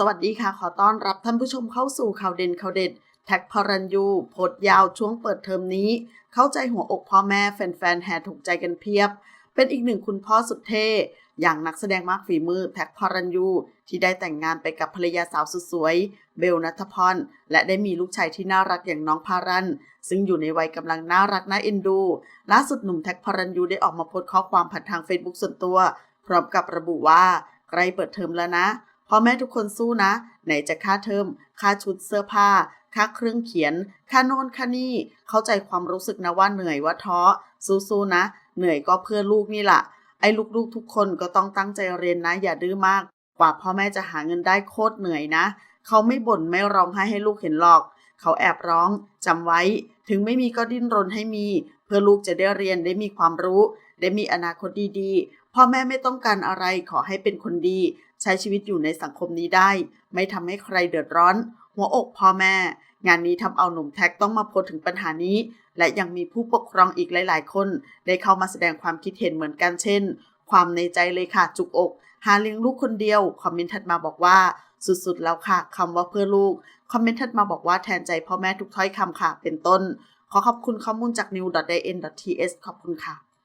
สวัสดีค่ะ ขอต้อนรับท่านผู้ชมเข้าสู่ข่าวเด่นข่าวเด็ด แท็กพารันยูโพสต์ยาวช่วงเปิดเทอมนี้ เข้าใจหัวอกพ่อแม่แฟนๆแห่ถูกใจกันเพียบ เป็นอีกหนึ่งคุณพ่อสุดเท่ อย่างนักแสดงมากฝีมือแท็กพารันยูที่ได้แต่งงานไปกับภรรยาสาวสุดสวย เบลนัทพร และได้มีลูกชายที่น่ารักอย่างน้องพารัน ซึ่งอยู่ในวัยกำลังน่ารักน่าเอ็นดู ล่าสุดหนุ่มแท็กพารันยูได้ออกมาโพสต์ข้อความผ่านทางเฟซบุ๊กส่วนตัว พร้อมกับระบุว่าใกล้เปิดเทอมแล้วนะ พ่อแม่ทุกคนสู้นะ ไหนจะค่าเทอมค่าชุดเสื้อผ้า ค่าเครื่องเขียน ค่าโน่นค่านี่ เข้าใจความรู้สึกนะว่าเหนื่อยว่าท้อสู้ๆนะ เหนื่อยก็เพื่อลูกนี่แหละไอ้ลูกๆทุกคนก็ต้องตั้งใจเรียนนะ อย่าดื้อมาก กว่าพ่อแม่จะหาเงินได้โคตรเหนื่อยนะ เขาไม่บ่นไม่ร้องไห้ให้ลูกเห็นหรอก เขาแอบร้องจำไว้ ถึงไม่มีก็ดิ้นรนให้มี เพื่อลูกจะได้เรียนได้มีความรู้ ได้มีอนาคตดีๆ พ่อแม่ไม่ต้องการอะไรขอให้เป็นคนดี ใช้ชีวิตอยู่ในสังคมนี้ได้ ไม่ทำให้ใครเดือดร้อน หัวอกพ่อแม่ งานนี้ทำเอาหนุ่มแท็กต้องมาโพสถึงปัญหานี้ และยังมีผู้ปกครองอีกหลาย ๆ คน ได้เข้ามาแสดงความคิดเห็นเหมือนกันเช่น ความในใจเลยค่ะจุกอก หาเลี้ยงลูกคนเดียวคอมเมนต์ถัดมาบอกว่าสุดๆ แล้วค่ะคำว่าเพื่อลูก คอมเมนต์ถัดมาบอกว่าแทนใจพ่อแม่ทุกถ้อยคำค่ะ เป็นต้น ขอขอบคุณข้อมูลจาก new.in.ts ขอบคุณค่ะ